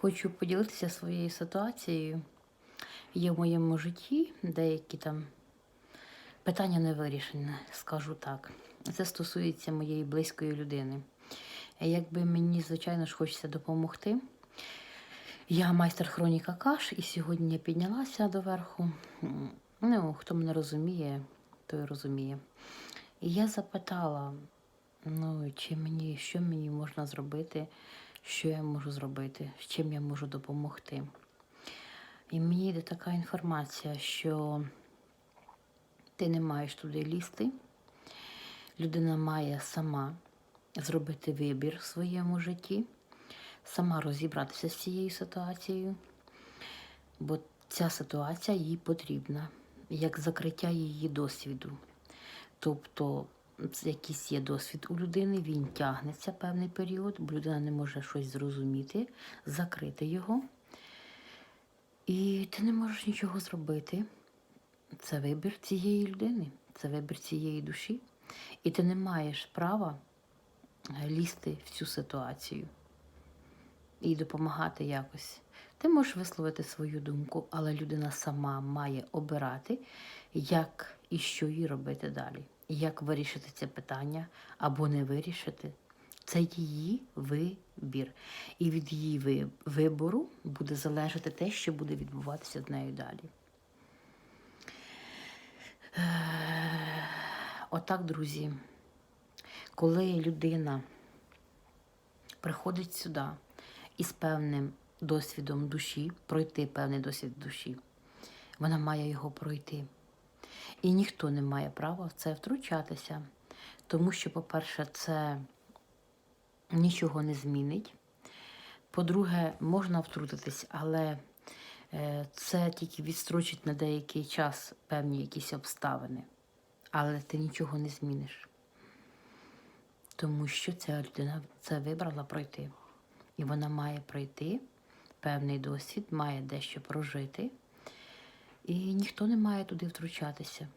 Хочу поділитися своєю ситуацією. Є в моєму житті деякі там питання не вирішені, скажу так. Це стосується моєї близької людини. Якби мені, звичайно ж, хочеться допомогти. Я майстер хроніка каш, і сьогодні я піднялася доверху. Ну, хто мене розуміє, той розуміє. І я запитала, ну, чи мені, що мені можна зробити, що я можу зробити, з чим я можу допомогти. І мені йде така інформація, що ти не маєш туди лізти. Людина має сама зробити вибір в своєму житті, сама розібратися з цією ситуацією, бо ця ситуація їй потрібна, як закриття її досвіду. Тобто, якийсь є досвід у людини, він тягнеться певний період, бо людина не може щось зрозуміти, закрити його. І ти не можеш нічого зробити. Це вибір цієї людини, це вибір цієї душі. І ти не маєш права е, лізти в цю ситуацію і допомагати якось. Ти можеш висловити свою думку, але людина сама має обирати, як і що їй робити далі, як вирішити це питання або не вирішити. Це її вибір. І від її вибору буде залежати те, що буде відбуватися з нею далі. Е, Отак, друзі, коли людина приходить сюди із певним досвідом душі, пройти певний досвід душі, вона має його пройти. І ніхто не має права в це втручатися, тому що, по-перше, це нічого не змінить. По-друге, можна втрутитись, але е, це тільки відстрочить на деякий час певні якісь обставини. Але ти нічого не зміниш. Тому що ця людина це вибрала пройти. І вона має пройти певний досвід, має дещо прожити. І ніхто не має туди втручатися.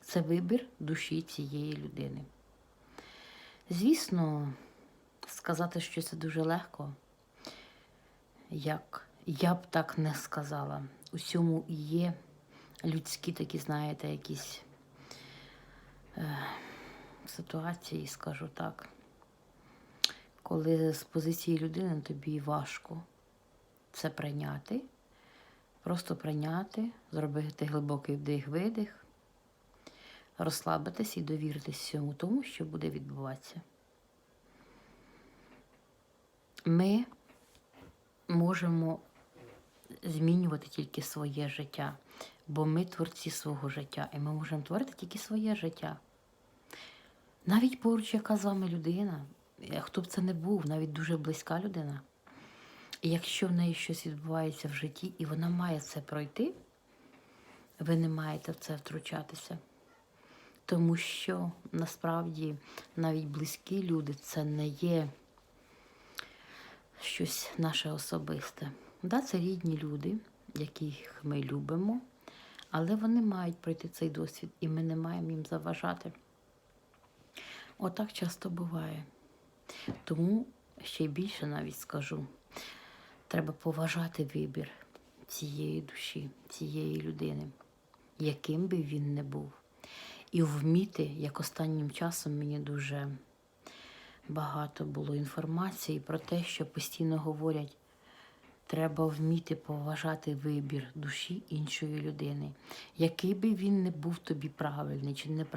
Це вибір душі цієї людини. Звісно, сказати, що це дуже легко, як я б так не сказала. У цьому є людські такі, знаєте, якісь е, ситуації, скажу так, коли з позиції людини тобі важко це прийняти, просто прийняти, зробити глибокий вдих-видих, розслабитись і довіритись всьому тому, що буде відбуватися. Ми можемо змінювати тільки своє життя, бо ми творці свого життя, і ми можемо творити тільки своє життя. Навіть поруч, яка з вами людина, е, хто б це не був, навіть дуже близька людина. І якщо в неї щось відбувається в житті, і вона має це пройти, ви не маєте в це втручатися. Тому що насправді навіть близькі люди це не є щось наше особисте. Да, це рідні люди, яких ми любимо, але вони мають пройти цей досвід, і ми не маємо їм заважати. Отак часто буває. Тому ще більше навіть скажу, треба поважати вибір цієї душі, цієї людини, яким би він не був. І вміти, як останнім часом мені дуже багато було інформації про те, що постійно говорять, треба вміти поважати вибір душі іншої людини, який би він не був тобі правильний чи неправильний.